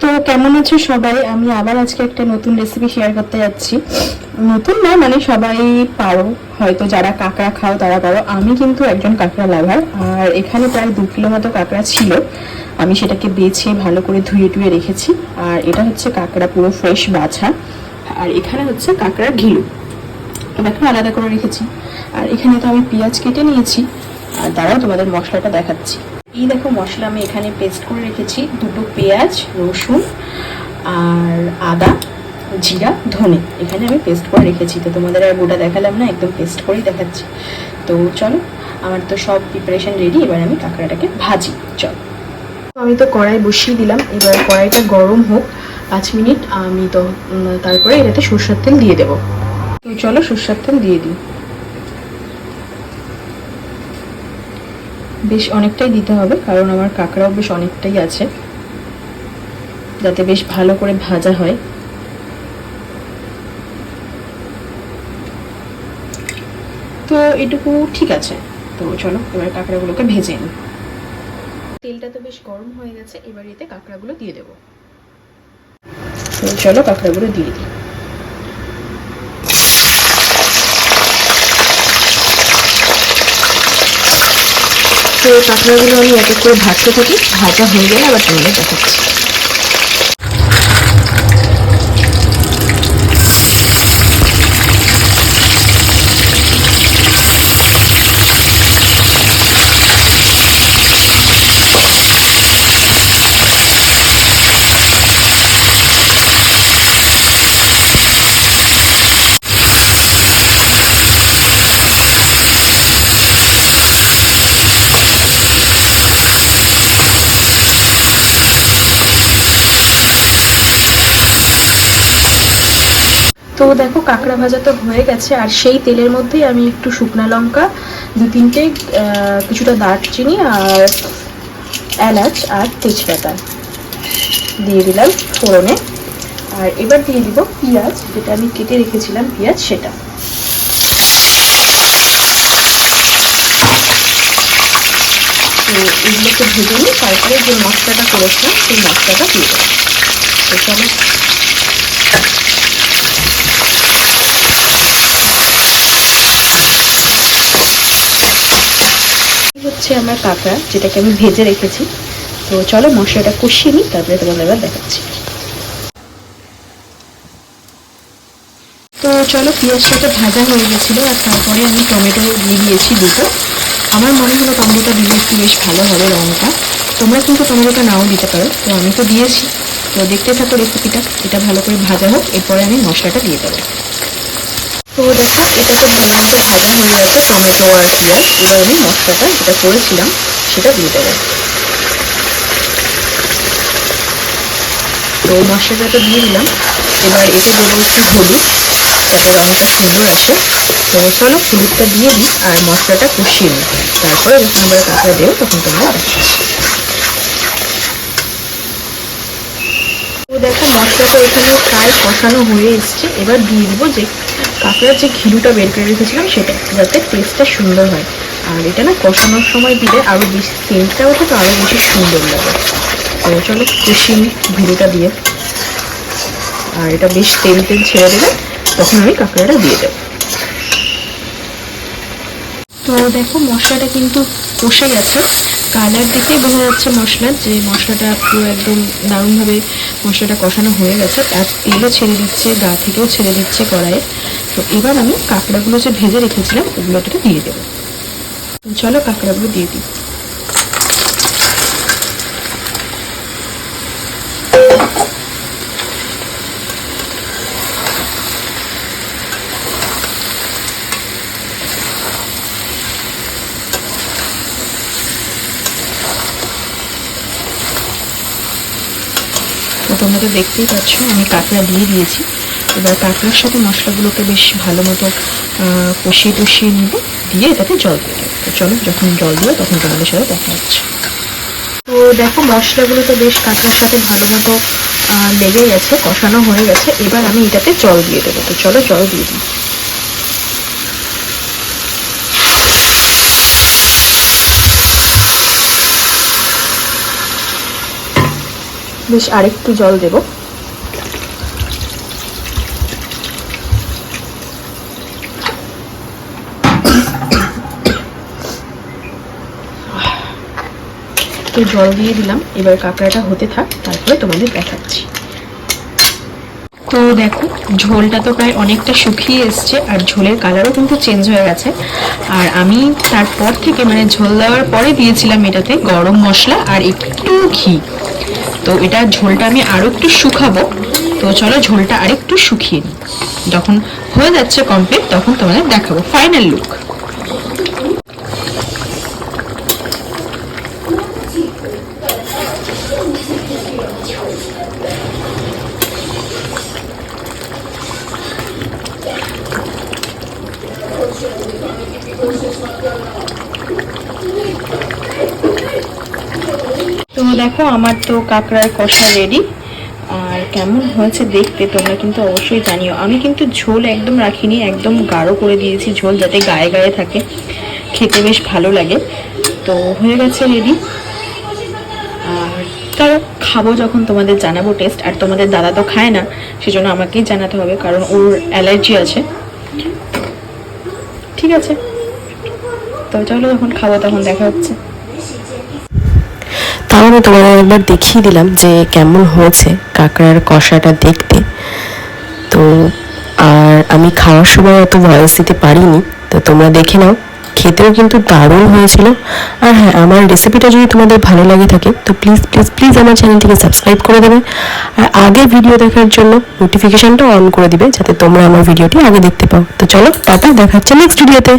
তো কেমন আছো সবাই? আমি আবার আজকে একটা নতুন রেসিপি শেয়ার করতে যাচ্ছি। নতুন না মানে সবাই পারো। হয়তো যারা কাঁকড়া খাও, তারা পারো। আমি কিন্তু একজন কাঁকড়া লাভার আর এখানে প্রায় দু কিলো মতো কাঁকড়া ছিল। আমি সেটাকে বেছে ভালো করে ধুয়ে টুয়ে রেখেছি। আর এটা হচ্ছে কাঁকড়া পুরো ফ্রেশ বাছা। আর এখানে হচ্ছে কাঁকড়া ঘিলু। দেখো আলাদা করে রেখেছি। আর এখানে তো আমি পেঁয়াজ কেটে নিয়েছি। আর দাঁড়াও, তোমাদের মশলাটা দেখাচ্ছি। এই দেখো মশলা আমি এখানে পেস্ট করে রেখেছি। দুটো পেঁয়াজ, রসুন আর আদা, জিরা, ধনে। এখানে আমি পেস্ট করে রেখেছি। তো তোমাদের আর গোটা দেখালাম না, একদম পেস্ট করেই দেখাচ্ছি। তো চলো, আমার তো সব প্রিপারেশন রেডি এবার আমি কাঁকড়াটাকে ভাজি। চল। আমি তো কড়াই বসিয়ে দিলাম। এবার কড়াইটা গরম হোক, পাঁচ মিনিট, আমি তো তারপরে এটাতে সরষের তেল দিয়ে দেবো। তো চলো সরষের তেল দিয়ে দিই। বেশ অনেকটাই দিতে হবে, কারণ আমার কাঁকড়াও বেশ অনেকটাই আছে। যাতে বেশ ভালো করে ভাজা হয়। তো এটুকু ঠিক আছে। তো চলো, এবার কাঁকড়াগুলোকে ভেজে নিই। তেলটা তো বেশ গরম হয়ে গেছে, এবার এতে কাঁকড়াগুলো দিয়ে দেবো। চলো, কাঁকড়াগুলো দিয়ে দিই। তো কাঁকড়াগুলো আমি এক এক করে ভাজতে থাকি ভাজা হয়ে গেলে আবার তোমাদের দেখাচ্ছি। তো দেখো কাঁকড়া ভাজা তো হয়ে গেছে, আর সেই তেলের মধ্যেই আমি একটু শুকনো লঙ্কা, দু তিনটে কিছুটা দারচিনি আর এলাচ আর তেজপাতা দিয়ে দিলাম ফোড়নে। আর এবার দিয়ে দিব পেঁয়াজ, যেটা আমি কেটে রেখেছিলাম পেঁয়াজ, সেটা। তো এগুলোকে ভেজে নিই তারপরে যে মশলাটা করেছিলাম, সেই মশলাটা দিয়ে দেবো এই হচ্ছে আমার কাঁকড়া যেটাকে আমি ভেজে রেখেছি। তো চলো মশলাটা কষিয়ে নিই, তারপরে তোমাদের এবার দেখাচ্ছি। তো চলো পেঁয়াজটা তো ভাজা হয়ে গেছিল, আর তারপরে আমি টমেটো দিয়ে দিয়েছি দুটো। আমার মনে হলো টমেটোটা দিলে একটু বেশ ভালো হবে রঙটা। তোমরা কিন্তু টমেটোটা নাও দিতে পারো। তো আমি তো দিয়েছি। তো দেখতে থাকো রেসিপিটা, এটা ভালো করে ভাজা হোক, এরপরে আমি মশলাটা দিয়ে দেবো। তো দেখো, এটা তো মতো ভাজা হয়ে গেছে টমেটো আর পেঁয়াজ এবার আমি মশলাটা যেটা করেছিলাম, সেটা দিয়ে দেবো। তো মশলাটা তো দিয়ে দিলাম। এবার এতে দেবো একটু হলুদ যাতে রঙটা সুন্দর আসে তো চলো হলুদটা দিয়ে দিই আর মশলাটা কষিয়ে নিই। তারপরে যখন আবার কাঁকড়া দেবো, তখন তোমরা তো দেখো মশলা তো এখানে প্রায় কষানো হয়ে এসছে। এবার দিয়ে দিব যে কাঁকড়ার যে ঘিলুটা বের করে রেখেছিলাম, সেটা যাতে টেস্টটা সুন্দর হয়। আর এটা না কষানোর সময় দিলে আরও বেশি তেলটা ওঠে, তো আরও বেশি সুন্দর লাগে। তো চলো নিই ঘিলুটা দিয়ে। আর এটা বেশ তেল তেল ছেড়ে দেবে তখন আমি কাঁকড়াটা দিয়ে দেবো। তো দেখো, মশলাটা কিন্তু কষে গেছে। কালার দেখেই বোঝা যাচ্ছে মশলার যে মশলাটা পুরো একদম দারুণভাবে মশলাটা কষানো হয়ে গেছে। আর তেলও ছেড়ে দিচ্ছে, গা থেকেও ছেড়ে দিচ্ছে কড়াইয়ে। তো এবার আমি কাঁকড়াগুলো যে ভেজে রেখেছিলাম ওগুলোটাকে দিয়ে দেবো। চলো কাঁকড়াগুলো দিয়ে দিই। তোমরা দেখতেই পাচ্ছ, আমি কাঁকড়া দিয়ে দিয়েছি। এবার কাঁকড়ার সাথে মশলাগুলোকে বেশ ভালো মতো কষিয়ে টষিয়ে নিব, দিয়ে এটাতে জল দিয়ে দেবো। তো চলো, যখন জল দিও তখন তোমাদের সাথে দেখা যাচ্ছে তো দেখো, মশলাগুলো তো বেশ কাঁকড়ার সাথে ভালো মতো লেগে গেছে কষানো হয়ে গেছে। এবার আমি এটাতে জল দিয়ে দেবো। তো চলো, জল দিয়ে দিই। বেশ আরেকটু জল দেব। তো জল দিয়ে দিলাম, এবার কাঁকড়াটা হতে থাক, তারপরে তোমাদের দেখাচ্ছি। তো দেখো, ঝোলটা তো প্রায় অনেকটা শুকিয়ে এসছে, আর ঝোলের কালারও কিন্তু চেঞ্জ হয়ে গেছে। আর আমি তারপর থেকে মানে ঝোল দেওয়ার পরে দিয়েছিলাম এটাতে গরম মশলা আর একটু ঘি। তো এটা ঝোলটা আমি আরও একটু শুকাবো। তো চলো ঝোলটা আরেকটু শুকিয়ে নিই। যখন হয়ে যাচ্ছে কমপ্লিট তখন তোমাদের দেখাবো ফাইনাল লুক দেখো, আমার তো কাঁকড়ার কষা রেডি আর কেমন হয়েছে দেখতে তোমরা কিন্তু অবশ্যই জানিও। আমি কিন্তু ঝোল একদম রাখিনি, একদম গাঢ় করে দিয়েছি ঝোল যাতে গায়ে গায়ে থাকে। খেতে বেশ ভালো লাগে। তো হয়ে গেছে রেডি আর চলো খাব যখন তোমাদের জানাব টেস্ট আর তোমাদের দাদা তো খায় না, সেজন্য আমাকেই জানাতে হবে, কারণ ওর অ্যালার্জি আছে। ঠিক আছে। তো চলো যখন খাব তখন দেখা হচ্ছে। আমি তোমাদের একবার দেখিয়ে দিলাম যে কেমন হয়েছে কাঁকড়ার কষাটা দেখতে। তো আর আমি খাওয়ার সময় অত ভয়েস দিতে পারিনি, তো তোমরা দেখে নাও। খেতেও কিন্তু দারুণ হয়েছিল। আর হ্যাঁ আমার রেসিপিটা যদি তোমাদের ভালো লাগে থাকে, তো প্লিজ প্লিজ প্লিজ আমার চ্যানেলটিকে সাবস্ক্রাইব করে দেবে। আর আগে ভিডিও দেখার জন্য নোটিফিকেশনটা অন করে দিবে, যাতে তোমরা আমার ভিডিওটি আগে দেখতে পাও। তো চলো, টাটা দেখাচ্ছে নেক্সট ভিডিওতে